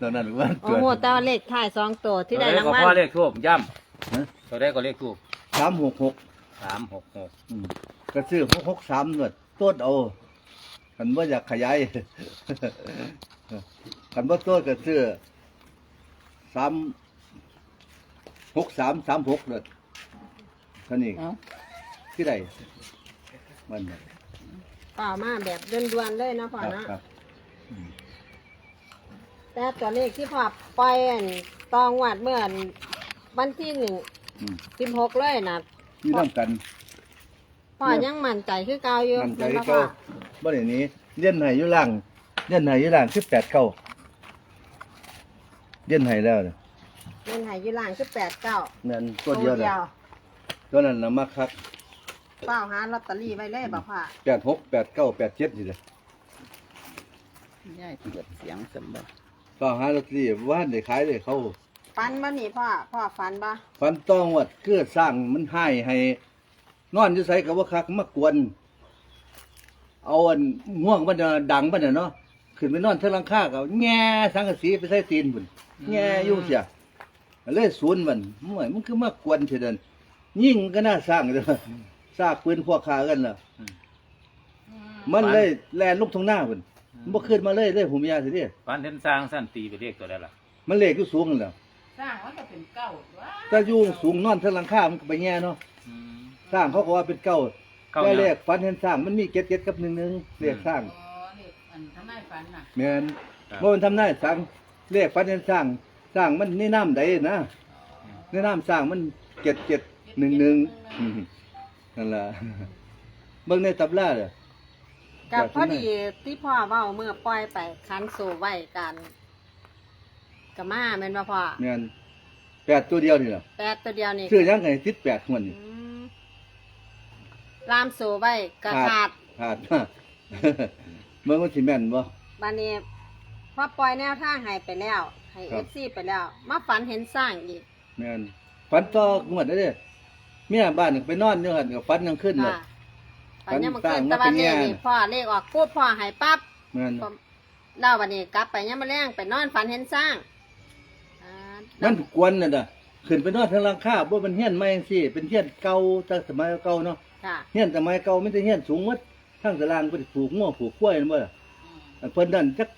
ตอนนั้นว่าโอ้โหแต่ว่าเลขท้ายสองตัวที่ได้รางก็วัพ่อลเลขทูบย่ฮะำตัวได้ก็เลขทูบสามหกหกสามหกหกอืมก็ซื้อหกหกสามหนวดต้นเอาคันว่าอยากขยายคันว่าต้นก็ซื้อสามหกสามสามหกหนวดเท่านี้เอ้าที่ใดมันน่ะป่ามาแบบด่วนๆเลยเนาะพ่อครับเนาะครับอืม แต่ตัวเลขที่พ่อปล่อยอันตองวัดเมื่ออันวันที่หนึ่งอืมสิบหกเลยนะที่น้ำกัน พ่อยังมั่นใจคือเก่าอยู่มันใจแม่นบ่เขาพ่อบ่ได้หนี้เลี้ยนไห้อยู่ล่างเลี้ยนไห้อยู่ล่างสิบแปดเก้าเลี้ยนไห้แล้วเนี่ยเงินหายอยู่ล่างคือแปดเก้านั่นตัวเดียวน่ะตัวนั้นน่ะมักคักเป้าหาลอตเตอรี่ไว้เลยบ่พ่อแปดหกแปดเก้าแปดเจ็ดสิเลยยายเปิดเสียงสมบัติ ก็หาลอตเตอรี่ว่านได้ขายเลยเขาฟันบ่นี่พ่อพ่อฟันบ่ฟันต้องวัดเกือสร้างมันให้ให้ นอนอยู่ไสกับว่าคักมากวน เอาอันง่วงมันน่ะดังมันน่ะเนาะขึ้นไปนอนเทางหลังคากับแง่สังกะสีไปใส่ตีนบุญแง่อยู่เสียเลยศูนย์มันม่วยมันคือมากวนเฉยเดินยิ่งก็น่าสร้างเลยซากปืนพวกขากันล่ะมันเลยแลนลุกทางหน้าพุ่นมัน บ่ขึ้นมาเลยเลยผมยาสิเด้ฟันเห็นสร้างสั้นตีไปเลขตัวได้ละมันเลขอยู่สูงนั่นแหล้วสร้างว่าจะเป็นเก้าว่าถ้าอยู่สูงนอนเทางหลังคามันก็ไปแง่เนาะอืมสร้างเขาก็ว่าเป็นเก้าเก้าแต่เนี่ยเลขฝันเห็นสร้างมันมีเจ็ดเจ็ดกับหนึ่งหนึ่งเลขสร้างอ๋อเด็กอันทำไมฝันน่ะแม่นครับ บ่มันทำได้สร้างเลขฝันเห็นสร้างสร้างมันในี่น้ำใดนะในี่น้ำสร้างมันเจ็ดเจ็ดหนึ่งหนึ่งอืมนั่นล่ะเบิ่งในตำราเด้อ กับแบบพอนี้ดีที่พ่อเว้าเมื่อปล่อยไปคันสู่ไว้กันกับมาแม่นบ่พ่อแม่นแปดตัวเดียวนี่ล่ะแปดตัวเดียวนี่ชื่อยังไงติดแปดหัวนี่อืมลามสู่ไว้กระขาดขาดมาเมื่อวันที่แม่นบ่บานนี้พอปล่อยแนวทางให้ไปแล้วให้ครัเอบฟซีไปแล้ว มาฝันเห็นสร้างอีกแม่นฝันต่องวดได้เด้เมียบ้านไปนอนอยู่หั่นก็ฝันยังขึ้นเลยค่ะ ฝันยังมาฝัขึ้นนสร้างแต่ว่ามาเป็นเลขแง่นี่พ่อเลขออกปุ๊บพ่อให้ปั๊บแม่นพอเล่าวันนี้กลับไปยังมาแรงไปนอนฝันเห็นสร้างอ่ามันกวนน่ะน่ะขึ้นไปนอนทางหลังคาบ่มันเฮียนใหม่จังซี่เป็นเฮียนเก่าแต่สมัยเก่าเนาะค่ะเฮียนสมัยเก่ามันจะเฮียนสูงหมดทางตารางเพิ่นปลูกง้อปลูกกล้วยนั่นบ่ล่ะอันเพิ่นนั่นจัก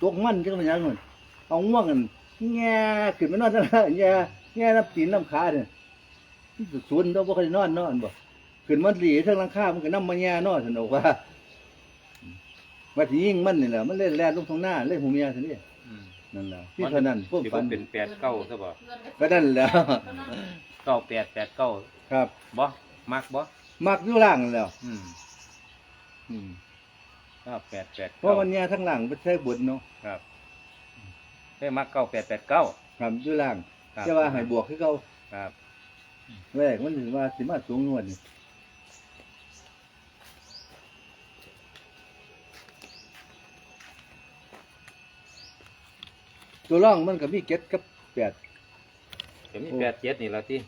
ตกมันจักมันหยังนั่นเอาง่วงกันแง่ขึ้นไปนอนทางหลังแง่แง่น้ำตีนน้ำขาเนี่ยศูนย์เราบ่เคยนอนเนาะอันบ่ ขึ้นมันหลีทางหลังคามันก็นำมาแง่เนาะซั่นดอกว่าว่าสิยิงมันนี่แหละมันเล่นแล่นลงทางหน้าเล่นหูเมียซั่นนี่อืมนั่นแหละที่เท่านั้นพวกสิฝับ่นเป็นแปดเก้าซะบ่ก็นั่นแหล้วเก้าแปดแปดเก้าครับบ่มักบ่มักอยู่ล่างนั่นแหล้วอืมอืมเก้าแปดแปดเพราะวันเนี้ยทั้งหลังเป็นใช้บุญเนาะครับได้มักเก้าแปดแปดเก้าครับอยู่ล่างครับแต่ว่าให้บวกคือเขาครับแรกมันถือว่าสิมาสูงนวดนี่ ตัวร่องมันก็มีเก็ดกับแปดจะมีแปดเจ็ดนี่ละที่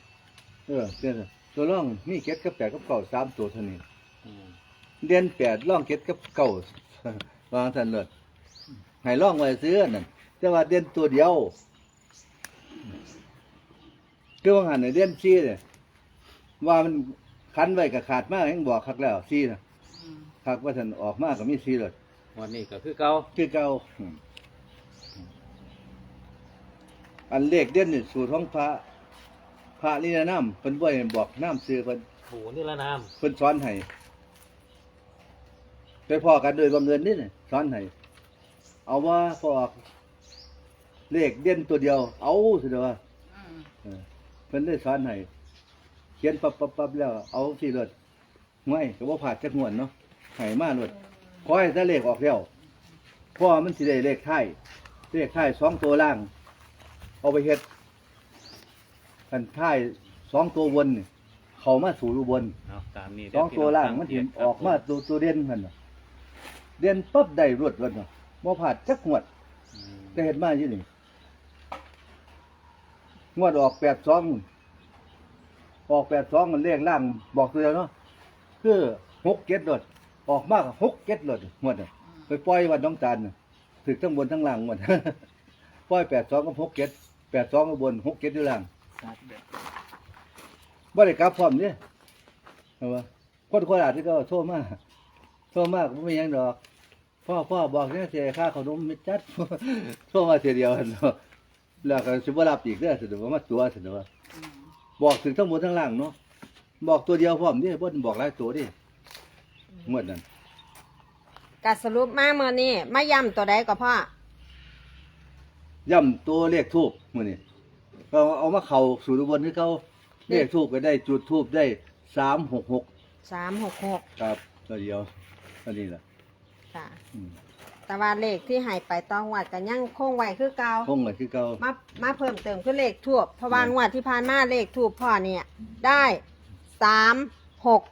เออเจ้าตัวร่องมีเก็ดกับแปดกับเก่าสามตัวเท่านี้อืมเดือนแปดร่องเก็ดกับเก่าวางสันเลยให้ร่องไว้ซื้อนั่นแต่ว่าเดือนตัวเดียวคือว่าหันในเดือนซีเนี่ยว่ามันคันไว้กับขาดมากยังบอกคักแล้วซีนะคักว่าท่านออกมากก็มีซีเลยวันนี้ก็คือเก้าคือเก่า อืมอันเลขเด่นนี่สู่ท้องพระ พระนี่นะน้ำเพิ่นบ่ให้บอกน้ำซื้อเพิ่นโอ้นี่ละน้เพิ่นสอนให้ไปพอกันโดยบังเอิญนี่น่ะสอนให้เอาว่าพอออกเลขเด่นตัวเดียว เอาสิเด้อว่าเออเพิ่นได้สอนให้เขียนปับปับปับแล้วเอาสิรถห่วยก็บ่ผ่าดจักงวดเนาะให้มารถขอให้ถ้าเลขออกแล้วเพราะว่ามันสิได้เลขท้ายเลขท้ายสองตัวล่าง เอาไปเฮ็ดกันท้ายสองตัวบนนี่เข้ามาสู่อยู่บนำเอาตามนี้สองตัวล่างมันถึงออกมาตัวตัวเด่นมันน่ะเด่นปั๊บได้รวดเลยเนาะบ่ผ่าดจักงวดอืมแต่เห็นมาอยู่นี่งวดออกแปดสองออกแปดสองมันเลขล่างบอกตัวเดียวเนาะคือหกเก็ดรถออกมากหกเก็ดรถงวดน่ะไปปล่อยวัดน้องตาลน่ะถึกทั้งบนทั้งล่างหมดปล่อยแปดสองกับหกเจ็ด แปดสองกับบนหกเจ็ดอยู่ล่างบ่ได้กลับพร้อมเนี่ยเอาวะคนโคราชที่ก็โทษมากโทษมากไม่มีหยังดอก พ่อพ่อบอกเนี่ยเสียค่าขนมมิดจัดโทษมาเสียเดียวเนาะแล้วก็สิบ่รับอีกเด้อสะดวกว่ามาตัวสะดวกบอกถึงทั้งหมดทั้งล่างเนาะบอกตัวเดียวพร้อมนี่บ่บอกหลายตัวดิหมดนั่นกัสรุปมาเมื่อนี้มาย้ำตัวใดก็พ่อ ย่ำตัวเลขทูบมื้อนี้ก็เอามาเข้าสู่อุบลที่เขาเลขทูบก็ได้จุดทูบได้366สามหกหกครับตัวเดียวอันนี้ล่ะค่ะอืมแต่ว่าเลขที่ใหายไปต้องวัดกันยังคงไว้คือเก่าคงก็คือเก่า มามาเพิ่มเติมคือเลขทูบเพราะว่างวดที่ผ่านมาเลขทูบพ่อเนี่ยได้สามหก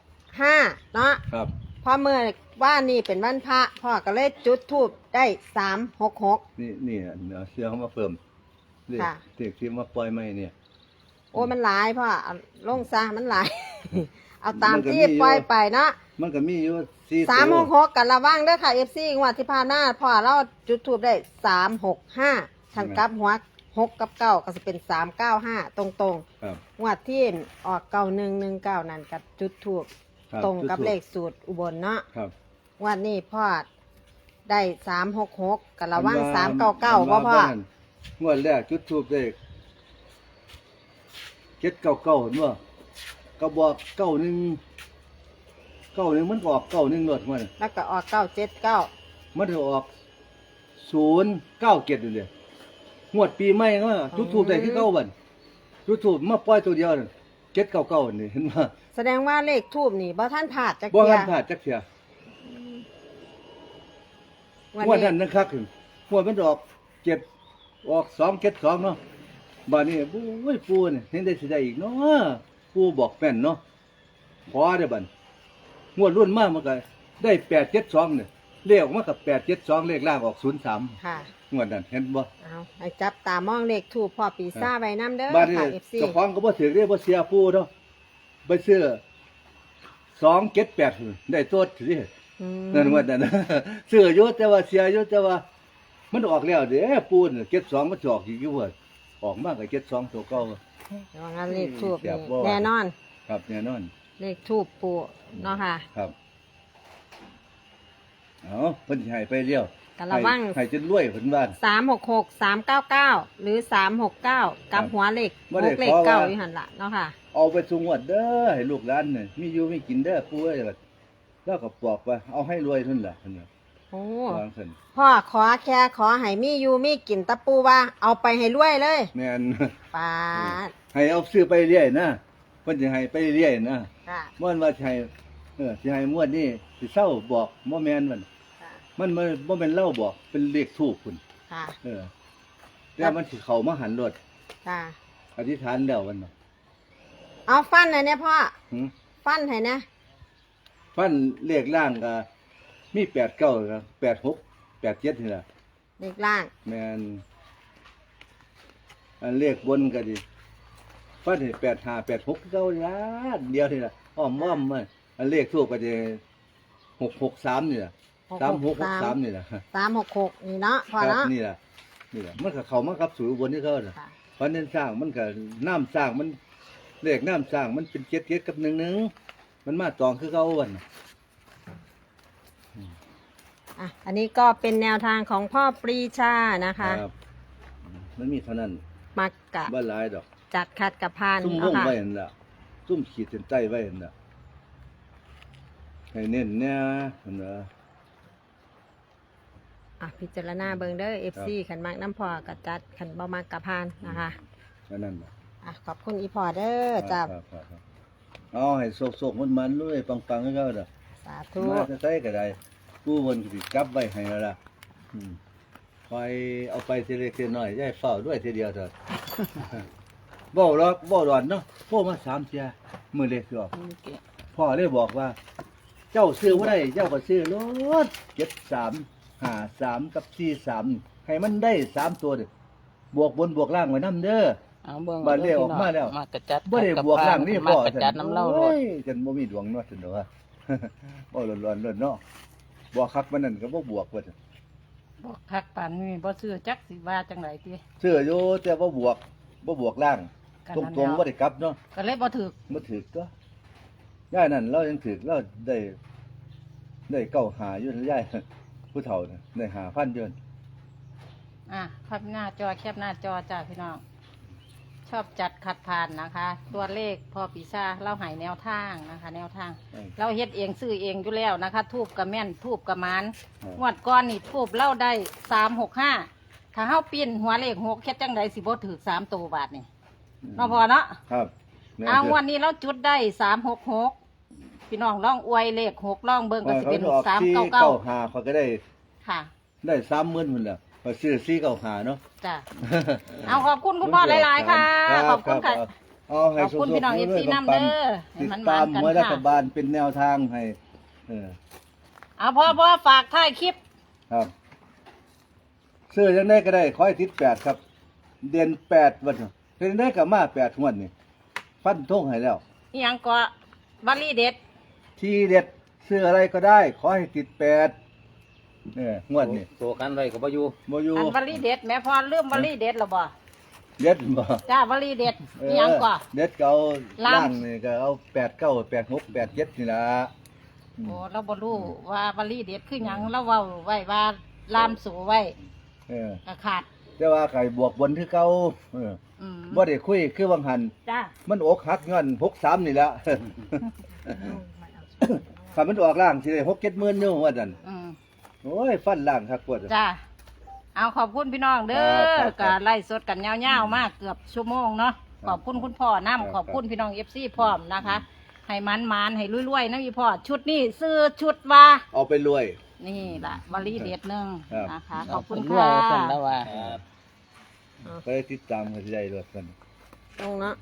ห้าเนาะ ครับ พอเมื่อว่านี่เป็นวันพระพ่อก็เลยจุดทูบ ได้สามหกหก นี่นี่อันเดี๋ยวเสื้อเขามาเพิ่มเลขค่ะเลขที่มาปล่อยใหม่เนี่ย โอ้ยมันหลายพ่อเอาลงซะมันหลาย เอาตามมันก็ที่มีอยู่ ปล่อยไปเนาะมันก็มีอยู่สี่สามหตัวกหกกันระวังเด้อค่ะเอฟซีงวดที่ผ่านมาพ่อเราจุดทูบได้สามหกห้าทันกลับหัวหกกับเก้าก็จะเป็นสามเก้าห้าตรงครับๆงวดที่ออกเก้าหนึ่งหนึ่งเก้านั่นกับจุดทูบครับตรงกับจุดทูปเลขสูตรอุบลเนาะ ครับงวันนี้พ่อ ได้สามหกหกกันระวังสามเก้าเก้าพ่อพ่อ งวดแรกจุดทูบเลขเจ็ดเก้าเก้าเห็นบ่ก็บอกเก้าหนึ่งเก้าหนึ่งมันก็ออกเก้าหนึ่งหลดมันแล้วก็ออกเก้าเจ็ดเก้ามันจะออกศูนย์เก้าเจ็ดอยู่เลยงวดปีใหม่ก็จุดทูบได้ที่เก้าบันจุดทูบมาปล่อยตัวเดียวเจ็ดเก้าเก้านี่เห็นว่าแสดงว่าเลขทูบนี่บ่ท่านผาดจักบ่เทีทัยนผ่าดจักเสียวัน งวดนี้นั้นนะครับถึงงวดมันออกเจ็ดออกสองเจ็ดสองเนาะบ้านนี้ปู้ยปูเนี่ยเห็นได้สิได้อีกเนาะปูบอกแม่นเนาะขอได้อบันงวดรุ่นมากมันก็ได้แปดเจ็ดสองเนี่ยเลขออกมากับแปดเจ็ดสองเลขล่างออกศูนย์สามค่ะ งวดนั้นเห็นบ่เอาให้จับตามองเลขทูบพ่อปีซ่าไว้น้ำเด้อบ้านนี้ค่ะเอฟซีเจ้าของก็บ่ถือได้บ่เสียปูเนาะไปซื้อสองเจ็ดแปดได้ตัวถือ นั่นว่านั่นเสื้ออยู่แต่ว่าเสียอยู่แต่ว่า มันออกแล้วเด้ปูนเก็ดสองมันจะออกอีกอยู่เว่าออกมากกับเก็ดสองตัวเก่าระวังนะเลขทูบแซ่นี่บบ่ แน่นอน ครับแน่นอน เลขทูบปูเนาะค่ะครับเอาเพิ่นสิให้ไปเดียวกระวังให้ให้จนรวยเพิ่นว่า สามหกหกสามเก้าเก้าหรือสามหกเก้ากับหัวเลขบ่หได้กเลขขอว่า เก้าอยู่หันละเนาะค่ะ เอาไปสุงวดเด้อให้ลูกหลานน่ะมีอยู่มีกินเด้อปู่เอ้ยแล้วก็บอกว่าเอาให้รวยเท่านั้นล่ะเพิ่นว่าโอ้วางเพิ่นพ่อขอแค่ขอให้มีอยู่มีกินตะปูว่าเอาไปให้รวยเลยแม่นปาดให้เอาซื้อไปเรื่อยนะเพิ่นสิให้ไปเรื่อยนะค่ะม่วนว่าสิให้เออสิให้ม่วนนี่สิเศร้าบอกบ่แม่นมัน ค่ะมันมันบ่แม่นเล่าบอกเป็นเลขทูปพุ่นค่ะเออแล้วมันสิเข้ามาหันรถค่ะอธิษฐานแล้วมันน่ะเอาฟันหน่อยเนี่ยพ่อหึฟันให้นะ ฟันเลขล่างก็มี8 9ครับ8 6 8 7นี่ล่ะเลขล่างแม่นอันเลขบนก็ดิฟันให้8 5 8 6เก้าล้านเดียวนี่ล่ะอ้อมม่อมมันอันเลขทูปก็จะ6 6 3นี่ล่ะ3 6 6 3นี่ล่ะสามหกหกนี่เนาะพ่อครับเนาะนี่ล่ะนี่ล่ะมันก็เข้ามากับสู่อุบนที่เขาน่ะค่ะเพราะเน้นสร้างมันก็น้ำสร้างมันเลขน้ำสร้างมันเป็นเจ็ดเจ็ดกับหนึ่งหนึ่ง มันมาตองคือเขาวันน่ะอะอันนี้ก็เป็นแนวทางของพ่อปรีชานะคะ ครับ มันมีเท่านั้นมักกะบ้านหลายดอก จัดคัดกับพานซุ่มวเนาะงค่ะไว้นั่นแหละซุ่มขีดเส้นใต้ไว้นั่นแหละให้เน้นเนี่ยนั่นแหละอะพิจารณาเบิงเด้อเอฟซีขันมักน้ำพอกับจัดขันบ่มักกับพานนะคะอันนั้นน่ะอะขอบคุณอีพอเด้อจ้าครับครับครับ เอาให้โศกๆมันมันๆด้วย ปังๆให้เขาเด้อสาธุมาจะใส่ก็ได้ผู้บนก็สิกลับไว้ให้แล้วล่ะอืมคอยเอาไปทีเล็กทีน้อยได้เฝ้าด้วยทีเดียวเถอะบ่รอกบ่ร้อนเนาะโทรมาสามเที่ยมื้อเล็กสิออกพ่อเลยบอกว่า เจ้าซื้อบ่ได้เจ้าก็ซื้อรถ73 53กับ43ให้มันได้สามตัวเด้อบวกบนบวกล่างไว้นํเด้อ เอาเบิ่งบัดเรียกออกมาแล้ว มากระจัดบ่ได้บวกล่างนี่มาพ่อกระจัดน้ำเล่าโลโอ้ดยจันบ่มีดวงเนาะจันเด้อ บ่ร้อนๆเนาะบ่คักมันนั่นก็บ่บวกว่าซั่นบอกคักปานนี้บ่ซื้อจักสิว่าจังไดติเสื้ออยู่แต่ว่าบวกบ่บวกล่าง กันตรงนั่นตรงแล้วบ่ได้กลับเนาะก็เลยบ่ถูกบ่ถึกก็ย่ายนั่นเรายังถึกเราได้ ได้เก้าหาอยู่ย่าย ผู้เฒ่าน่ะได้หาพันอยู่นั่นอะพับหน้าจอแคบหน้าจอจ้าพี่น้อง ชอบจัดขัดผ่านนะคะ ตัวเลขพอปีชาเล่าใหายแนวทางนะคะ แนวทางเออเราเฮ็ดเองซื้อเองอยู่แล้วนะคะ ทูบกับแม่นทูบกับมันเอองวดก้อนนี่ทูบเล่าได้สามหกห้าถ้าเฮาปิ้นหัวเลขหกแค่จังใดสิบ่ถือสามตัวบาทนี่เนาะพอเนาะครับแม่นเอาเด้งวันนี้เราจุดได้สามหกหกพี่น้องล่องอวยเลขหกล่องเบิ่งก็ว่าสิเขาเป็นจะออกสามที่เก้าเก้าเก้าหาเขาก็ได้ค่ะ ได้สามหมื่นพุ่นแหละก็ซื้อสี่เก้าหาเนาะ จ้ะเอาขอบคุณคุณพ่อหลาย ๆ ค่ะรับขอบคุณค่ะรับเอาให้ขอบคุณสุๆพี่น้องเอฟซีรื่ยๆน้ำเด้อให้ติดมันตามๆกันหวยรัฐค่ะ บาลเป็นแนวทางให้ เออ เอาพ่อพ่อฝากท้ายคลิป ครับซื้อยังได้ก็ได้ขอให้ติดแปดครับ เดือนแปดวันเถอะเดือนได้กับมาแปดงวดนี่ฟันทงให้แล้ว อีหยังก็บัลลี่เด็ด ที่เด็ดซื้ออะไรก็ได้ ขอให้ติดแปด เนี่ยงวดนี่ตัวกันไว้ก็บ่อยู่โมยูอันบัลลี่เด็ดแม่พอเรื่องบัลลี่เด็ดหรอบ่เด็ดบ่จ้าบัลลี่เด็ดเออีอหยังก็เด็ดก็เอาล่างล่างนี่ก็เอาแปดเก้าแปดหกแปดเจ็ดนี่ละอืมโอ้เราบ่รู้ว่าบัลลี่เด็ดคือหยังเราเว้าไว้ว่าลามสูไว้เออ ก็ขาด แต่ว่าไก่บวกบนคือเก่าเอออืมบ่ได้คุยคือวังหัน จ้ามันอกหักเงินหกสามนี่แหละถ้ามันออกล่างสิได้หกเจ็ดหมื่นอยู่ว่าจันอืม โอ้ยฟันล่างคักปวด จ้าเอาขอบคุณพี่น้องเด้ครัอบครัก็บไล่สดกันยาวๆมากเกือบชั่วโมงเนาะครับขอบคุณคุณพ่อครับ น้ำขอบคุณพี่น้องเอฟซีพร้อมนะคะ ให้มันมานๆให้รวยๆนะพี่พ่อชุดนี้ซื้อชุดว่าเอาไปรวย นี่ล่ะวลีเด็ดหนึ่งครับ นะคะ ขอบคุณเพิ่นค่ะว่าซั่นแล้วว่า ไปติดตามกันใหญ่รถกันตรงเนาะ